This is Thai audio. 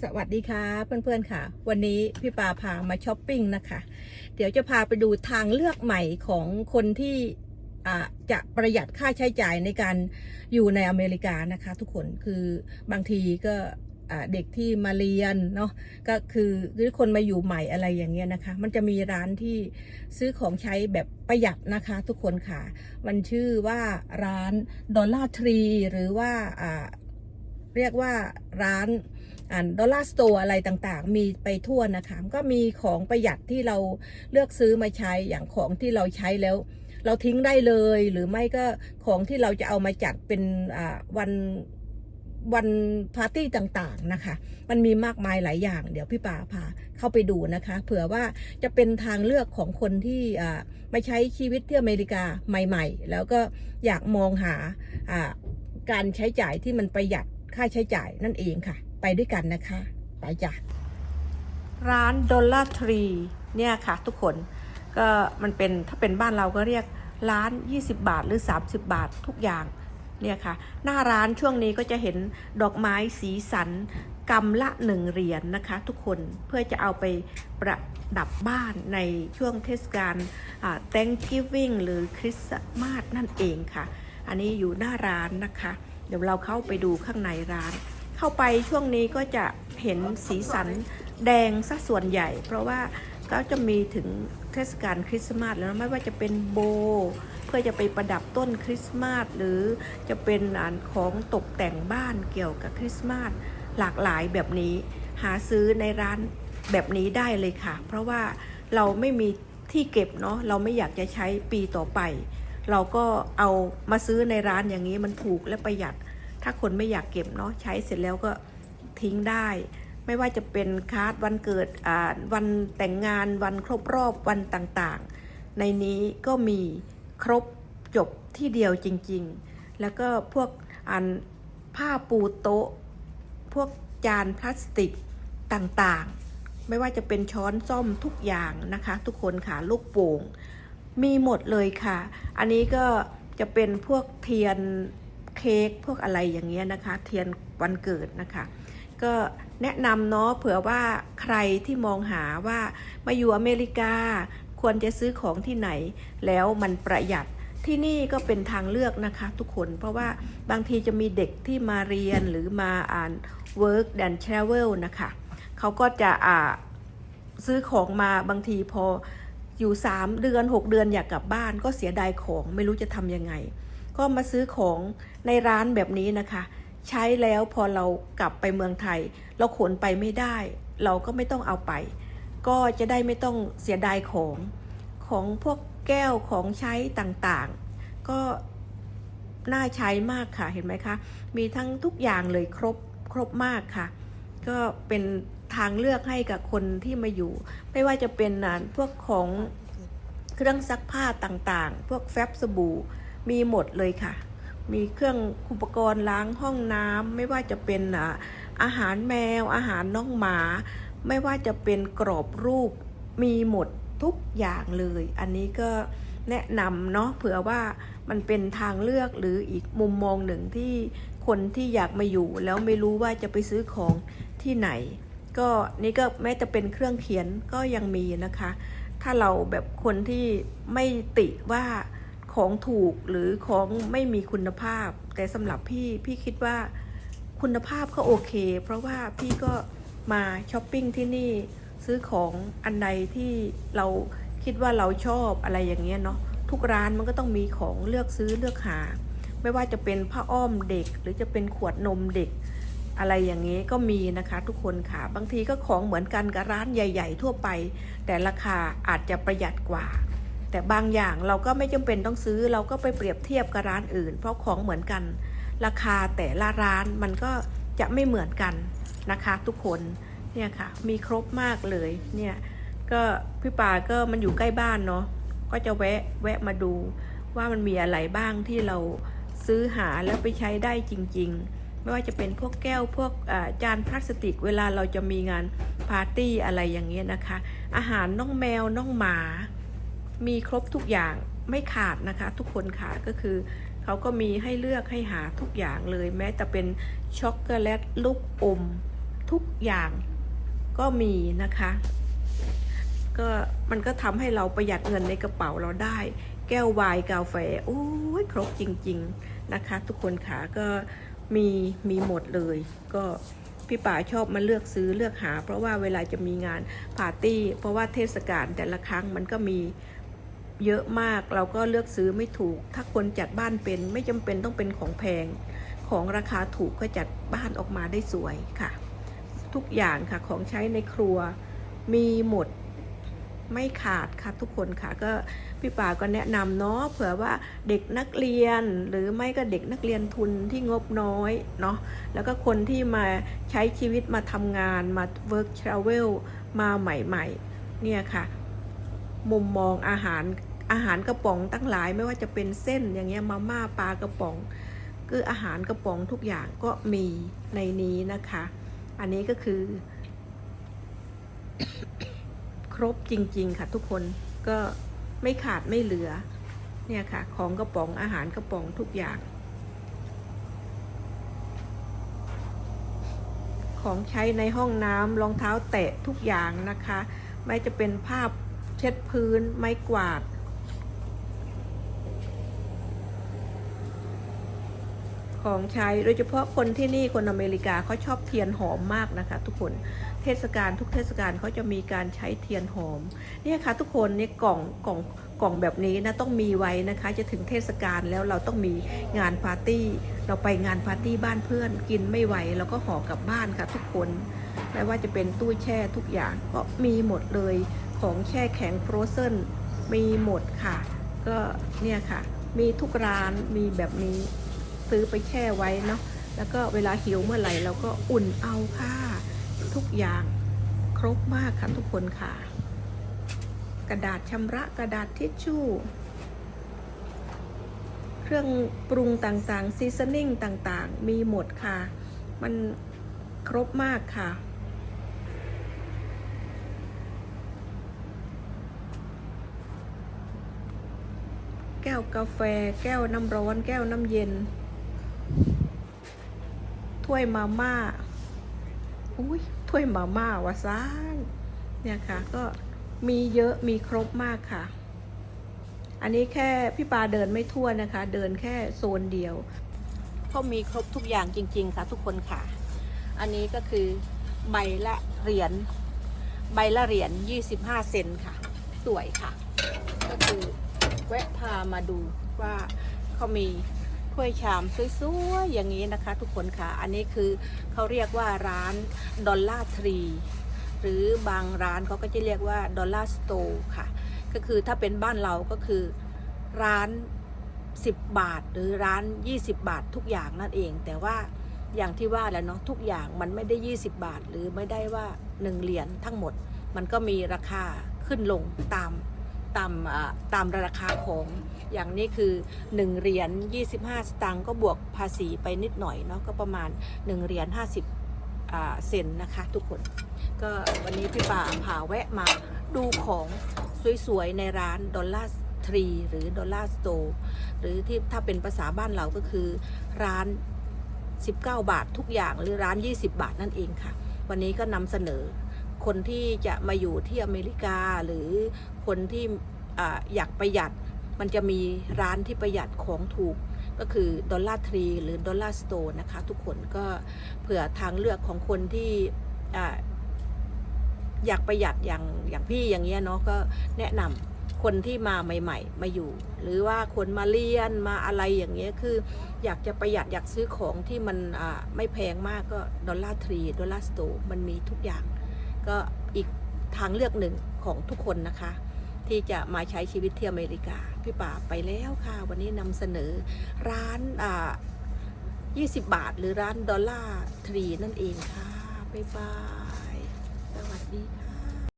สวัสดีค่ะเพื่อนๆค่ะ วันนี้พี่ปาพามาช้อปปิ้งนะคะ เดี๋ยวจะพาไปดูทางเลือกใหม่ของคนที่จะประหยัดค่าใช้จ่ายในการอยู่ในอเมริกานะคะ ทุกคนคือบางทีก็เด็กที่มาเรียนเนาะก็คือหรือคนมาอยู่ใหม่อะไรอย่างเงี้ยนะคะ มันจะมีร้านที่ซื้อของใช้แบบประหยัดนะคะ ทุกคนค่ะ มันชื่อว่าร้านดอลลาร์ทรีหรือว่าเรียกว่าร้าน ดอลลาร์สโตร์อะไรต่างๆ มีไปทั่วนะคะก็มีของประหยัดที่เราเลือกซื้อมาใช้อย่างของที่เราใช้แล้ว เราทิ้งได้เลยหรือไม่ก็ของที่เราจะเอามาจัดเป็นวันวันปาร์ตี้ต่างๆนะคะ มันมีมากมายหลายอย่าง เดี๋ยวพี่ป่าพาเข้าไปดูนะคะ เผื่อว่าจะเป็นทางเลือกของคนที่อ่ามาใช้ชีวิตที่อเมริกาใหม่ ๆ แล้วก็อยากมองหาการใช้จ่ายที่มันประหยัดค่าใช้จ่ายนั่นเองค่ะ ไปด้วยกันนะคะ ไปจ้ะ ร้านดอลลาร์ทรีเนี่ยค่ะทุกคนก็มันเป็นถ้าเป็นบ้านเราก็เรียกร้าน 20 บาทหรือ 30 บาททุกอย่างเนี่ยค่ะ หน้าร้านช่วงนี้ก็จะเห็นดอกไม้สีสันกำละหนึ่งเหรียญนนะคะ ทุกคนเพื่อจะเอาไปประดับบ้านในช่วงเทศกาลอ่า Thanksgiving หรือคริสต์มาสนั่นเองค่ะ อันนี้อยู่หน้าร้านนะคะ เดี๋ยวเราเข้าไปดูข้างในร้าน เข้าไปช่วงนี้ก็จะเห็นสีสันแดงสักส่วนใหญ่ เพราะว่าก็จะมีถึงเทศกาลคริสต์มาสแล้วไม่ว่าจะเป็นโบ เพื่อจะไปประดับต้นคริสต์มาสหรือจะเป็นอ่านของตกแต่งบ้านเกี่ยวกับคริสต์มาสหลากหลายแบบนี้หาซื้อในร้านแบบนี้ได้เลยค่ะ เพราะว่าเราไม่มีที่เก็บเนาะเราไม่อยากจะใช้ปีต่อไป เราก็เอามาซื้อในร้านอย่างนี้มันถูกและประหยัด ถ้าคนไม่อยากเก็บเนาะใช้เสร็จแล้วก็ทิ้งได้ ไม่ว่าจะเป็นการ์ดวันเกิดวันแต่งงานวันครบรอบวันต่างๆ ในนี้ก็มีครบจบที่เดียวจริงๆ แล้วก็พวกอันผ้าปูโต๊ะ พวกจานพลาสติกต่างๆ ไม่ว่าจะเป็นช้อนส้อมทุกอย่างนะคะ ทุกคนค่ะลูกโป่งมีหมดเลยค่ะ อันนี้ก็จะเป็นพวกเทียน ค้กพวกอะไรอย่างเงี้ยนะคะ เทียนวันเกิดนะคะ ก็แนะนำเนาะเผื่อว่าใครที่มองหาว่ามาอยู่อเมริกาควรจะซื้อของที่ไหน แล้วมันประหยัดที่นี่ก็เป็นทางเลือกนะคะทุกคนเพราะว่าบางทีจะมีเด็กที่มาเรียนหรือมาอ่าน work and travel นะคะเขาก็จะอ่าซื้อของมาบางทีพออยู่ 3 เดือน 6 เดือนอยากกลับบ้านก็เสียดายของไม่รู้จะทำยังไง ก็มาซื้อของในร้านแบบนี้นะคะ ใช้แล้วพอเรากลับไปเมืองไทย เราขนไปไม่ได้ เราก็ไม่ต้องเอาไป ก็จะได้ไม่ต้องเสียดายของของพวกแก้วของใช้ต่างๆ ก็น่าใช้มากค่ะเห็นไหมคะ มีทั้งทุกอย่างเลยครบครบมากค่ะ ก็เป็นทางเลือกให้กับคนที่มาอยู่ ไม่ว่าจะเป็นอ่าพวกของเครื่องซักผ้าต่างๆ พวกแฟบสบู่ มีหมดเลยค่ะ มีเครื่องอุปกรณ์ล้างห้องน้ำไม่ว่าจะเป็นอาอาหารแมว อาหารน้องหมา ไม่ว่าจะเป็นกรอบรูปมีหมดทุกอย่างเลย อันนี้ก็แนะนำเนาะเผื่อว่ามันเป็นทางเลือกหรืออีกมุมมองหนึ่งที่คนที่อยากมาอยู่ แล้วไม่รู้ว่าจะไปซื้อของที่ไหน ก็นี่ก็แม้จะเป็นเครื่องเขียนก็ยังมีนะคะ ถ้าเราแบบคนที่ไม่ติว่า ของถูกหรือของไม่มีคุณภาพ แต่สำหรับพี่พี่คิดว่าคุณภาพก็โอเค เพราะว่าพี่ก็มาช้อปปิ้งที่นี่ซื้อของอันใดที่เราคิดว่าเราชอบอะไรอย่างเงี้ยเนาะทุกร้านมันก็ต้องมีของเลือกซื้อเลือกหา ไม่ว่าจะเป็นผ้าอ้อมเด็ก หรือจะเป็นขวดนมเด็ก อะไรอย่างนี้ก็มีนะคะ ทุกคนค่ะ บางทีก็ของเหมือนกันกับร้านใหญ่ ๆ ทั่วไป แต่ราคาอาจจะประหยัดกว่า แต่บางอย่างเราก็ไม่จำเป็นต้องซื้อเราก็ไปเปรียบเทียบกับร้านอื่น เพราะของเหมือนกัน ราคาแต่ละร้านมันก็จะไม่เหมือนกันนะคะทุกคนเนี่ยค่ะมีครบมากเลยเนี่ยก็พี่ป่าก็มันอยู่ใกล้บ้านเนาะก็จะแวะแวะมาดูว่ามันมีอะไรบ้างที่เราซื้อหาแล้วไปใช้ได้จริง ๆ ไม่ว่าจะเป็นพวกแก้วพวกจานพลาสติก เวลาเราจะมีงานปาร์ตี้อะไรอย่างเงี้ยนะคะ อาหารน้องแมวน้องหมา มีครบทุกอย่างไม่ขาดนะคะ ทุกคนค่ะก็คือเขาก็มีให้เลือกให้หาทุกอย่างเลย แม้แต่เป็นช็อกโกแลตลูกอม ทุกอย่างก็มีนะคะ ก็มันก็ทำให้เราประหยัดเงินในกระเป๋าเราได้ แก้วไวน์กาแฟโอ้ยครบจริง ๆนะคะ ทุกคนค่ะก็มีมีหมดเลย ก็พี่ป๋าชอบมาเลือกซื้อเลือกหา เพราะว่าเวลาจะมีงานปาร์ตี้ เพราะว่าเทศกาลแต่ละครั้งมันก็มี เยอะมากเราก็เลือกซื้อไม่ถูก ถ้าคนจัดบ้านเป็นไม่จำเป็นต้องเป็นของแพง ของราคาถูกก็จัดบ้านออกมาได้สวยค่ะ ทุกอย่างค่ะของใช้ในครัวมีหมดไม่ขาดค่ะทุกคนค่ะก็พี่ป่าก็แนะนำเนาะเผื่อว่าเด็กนักเรียนหรือไม่ก็เด็กนักเรียนทุนที่งบน้อยเนาะแล้วก็คนที่มาใช้ชีวิตมาทำงานมา work travel มาใหม่ ๆ เนี่ยค่ะ มุมมองอาหารอาหารกระป๋องตั้งหลายไม่ว่าจะเป็นเส้นอย่างเงี้ยมาม่าปลากระป๋อง คืออาหารกระป๋องทุกอย่างก็มีในนี้นะคะ อันนี้ก็คือ ครบจริง ๆ ค่ะทุกคนก็ไม่ขาดไม่เหลือ เนี่ยค่ะ ของกระป๋องอาหารกระป๋องทุกอย่าง ของใช้ในห้องน้ำรองเท้าแตะทุกอย่างนะคะ ไม่จะเป็นภาพ เช็ดพื้นไม้กวาด ของใช้โดยเฉพาะคนที่นี่คนอเมริกาเขาชอบเทียนหอมมากนะคะ ทุกคนเทศกาลทุกเทศกาลเขาจะมีการใช้เทียนหอมเนี่ยค่ะ ทุกคนเนี่ยกล่องกล่องกล่องแบบนี้นะต้องมีไว้นะคะ จะถึงเทศกาลแล้วเราต้องมีงานปาร์ตี้ เราไปงานปาร์ตี้บ้านเพื่อน กินไม่ไหวเราก็ห่อกลับบ้านค่ะทุกคนไม่ว่าจะเป็นตู้แช่ทุกอย่างก็มีหมดเลย ของแช่แข็งฟรอเซนมีหมดค่ะ ก็เนี่ยค่ะ มีทุกร้านมีแบบนี้ซื้อไปแช่ไว้เนาะแล้วก็เวลาหิวเมื่อไหร่เราก็อุ่นเอาค่ะ ทุกอย่างครบมากค่ะทุกคนค่ะ กระดาษชำระกระดาษทิชชู่ เครื่องปรุงต่างๆซีซันนิ่งต่างๆ มีหมดค่ะ มันครบมากค่ะ ก้วกาแฟ แก้วน้ำร้อน แก้วน้ำเย็น ถ้วยมาม่าอุ้ยถ้วยมาม่าวะซ่านเนี่ยค่ะ ก็มีเยอะมีครบมากค่ะ อันนี้แค่พี่ปาเดินไม่ทั่วนะคะ เดินแค่โซนเดียวเขามีครบทุกอย่างจริง ๆ ค่ะ ทุกคนค่ะ อันนี้ก็คือใบละเหรียญใบละเหรียญ25 เซนค่ะ สวยค่ะ ก็คือ แวะพามาดูว่าเขามีถ้วยชามสวยๆอย่างนี้นะคะ ทุกคนค่ะ อันนี้คือเขาเรียกว่าร้านดอลลาร์ทรีหรือบางร้านเขาก็จะเรียกว่าดอลลาร์สโตร์ค่ะ ก็คือถ้าเป็นบ้านเราก็คือร้าน 10 บาท หรือร้าน 20 บาททุกอย่างนั่นเอง แต่ว่าอย่างที่ว่าแหล้วเนาะทุกอย่างมันไม่ได้ 20 บาท หรือไม่ได้ว่า 1 เหรียญทั้งหมด มันก็มีราคาขึ้นลงตาม ตามอ่าตามราคาของอย่างนี้คือ 1เหรียญ25 สตางค์ก็บวกภาษีไปนิดหน่อยเนาะก็ประมาณ 1เหรียญ50เซนนะคะทุกคน ก็วันนี้พี่ป่าพาแวะมาดูของสวยๆ ในร้านดอลลาร์ทรีหรือดอลลาร์สโตร์หรือที่ถ้าเป็นภาษาบ้านเราก็คือร้าน 19 บาททุกอย่างหรือร้าน 20 บาทนั่นเองค่ะ วันนี้ก็นำเสนอคนที่จะมาอยู่ที่อเมริกาหรือ คนที่อยากประหยัด มันจะมีร้านที่ประหยัดของถูกก็คือดอลลาร์ทรีหรือดอลลาร์สโตร์นะคะ ทุกคนก็เผื่อทางเลือกของคนที่ออยากประหยัดอย่างอย่างพี่อย่างเงี้ยเนาะก็แนะนำคนที่มาใหม่ ๆ มาอยู่ หรือว่าคนมาเรียนมาอะไรอย่างเงี้ยคือ อยากจะประหยัดอยากซื้อของที่มันไม่แพงมากก็ดอลลาร์ทรีดอลลาร์สโตร์มันมีทุกอย่าง ก็อีกทางเลือกหนึ่งของทุกคนนะคะ ที่จะมาใช้ชีวิตที่อเมริกา พี่ป่าไปแล้วค่ะ วันนี้นำเสนอร้านอ่า20 บาท หรือร้านดอลลาร์ทรีนั่นเองค่ะ บ๊ายบาย สวัสดีค่ะ